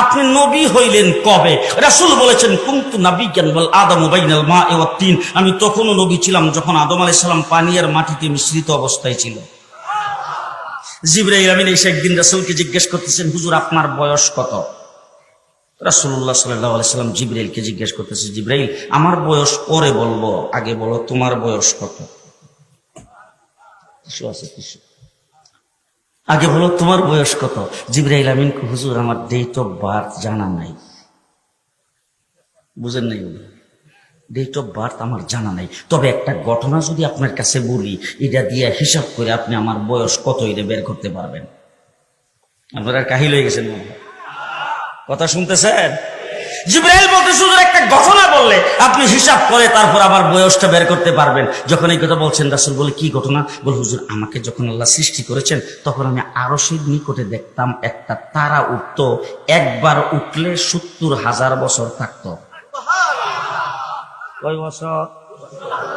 আপনি নবী হইলেন কবে? রাসূল বলেছেন, কুনতু ওয়াল আদামু মা'i ওয়াত তিন। আমি তখনও নবী ছিলাম যখন আদম আলাইহিস সালাম পানি আর মাটিতে মিশ্রিত অবস্থায় ছিল। জিবরাইল আমিন এসে একদিন রাসূলকে জিজ্ঞেস করতেছেন, হুজুর, আপনার বয়স কত? আলাইহি সাল্লাম জিবরাইলকে জিজ্ঞেস করতেছে, জিবরাইল, আমার বয়স পরে বলব, আগে বলো তোমার বয়স কত? কিছু আছে কিছু আগে বলো, তোমার বয়স কত? জিবরাইল আমিন হুজুর, আমার ডেট অফ বার্থ জানা নাই। বুঝেন নাই ডেট অফ বার্থ আমার জানা নাই। তবে একটা ঘটনা যদি আপনার কাছে বলি, এটা দিয়ে হিসাব করে আপনি আমার বয়স কত এটা বের করতে পারবেন। আপনারা কাহিল হয়ে গেছেন। কথা শুনতেছেন? জিব্রাইল বলতে শুধু একটা ঘটনা বললে আপনি হিসাব করে তারপর আবার বয়সটা বের করতে পারবেন। যখন এই কথা বলছেন রাসুল বলে কি ঘটনা? বল হুজুর আমাকে যখন আল্লাহ সৃষ্টি করেছেন তখন আমি আরশের নিকটে দেখতাম একটা তারা উঠত একবার উঠলে সত্তর হাজার বছর থাকত। কয় বছর?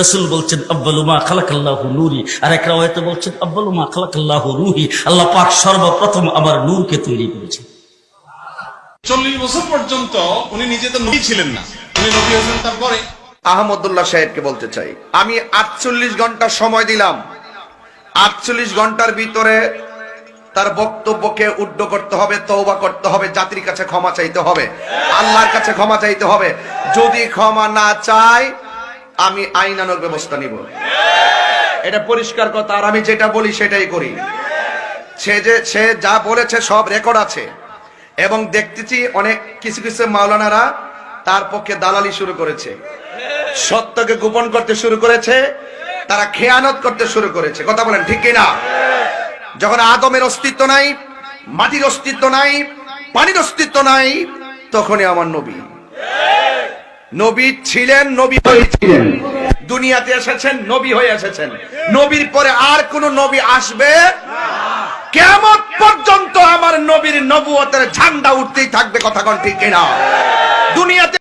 রসুল বলছেন আব্বালুমা খালাকাল্লাহু নুরি। আর এক রাওয়ায়াতে বলছেন আব্বালুমা খালাকাল্লাহু রুহি। আল্লাহ পাক সর্বপ্রথম আমার নূরকে তৈরি করেছে চল্লিশ বছর পর্যন্ত উনি নিজে তো নবী ছিলেন না। উনি নবী হয়েছেন তারপরে। আহমদুল্লাহ সাহেবকে বলতে চাই আমি আটচল্লিশ ঘণ্টা সময় দিলাম। আটচল্লিশ ঘণ্টার ভিতরে তার বক্তব্যকে উড্ড করতে হবে তৌবা করতে হবে জাতির কাছে ক্ষমা চাইতে হবে আল্লাহর কাছে ক্ষমা চাইতে হবে। যদি ক্ষমা না চায় আমি আইনানক ব্যবস্থা নিব। এটা পরিষ্কার কথা, আর আমি যেটা বলি সেটাই করি। সে যে, সে যা বলেছে সব রেকর্ড আছে। এবং দেখতেছি অনেক, কিছু কিছু মাওলানারা তার পক্ষে দালালি শুরু করেছে। সত্যকে গোপন করতে শুরু করেছে, তারা খেয়ানত করতে শুরু করেছে। কথা বলেন, ঠিক কিনা? যখন আদমের অস্তিত্ব নাই, মাটির অস্তিত্ব নাই, পানির অস্তিত্ব নাই, তখনই আমার নবী। নবী ছিলেন, নবী হয়েছিলেন দুনিয়াতে এসেছেন, নবী হয়ে এসেছেন। নবীর পরে আর কোন নবী আসবে? কেমন পর্যন্ত আমার নবীর নবুয়তের ঝান্ডা উঠতেই থাকবে কথা কন ঠিক কিনা? দুনিয়াতে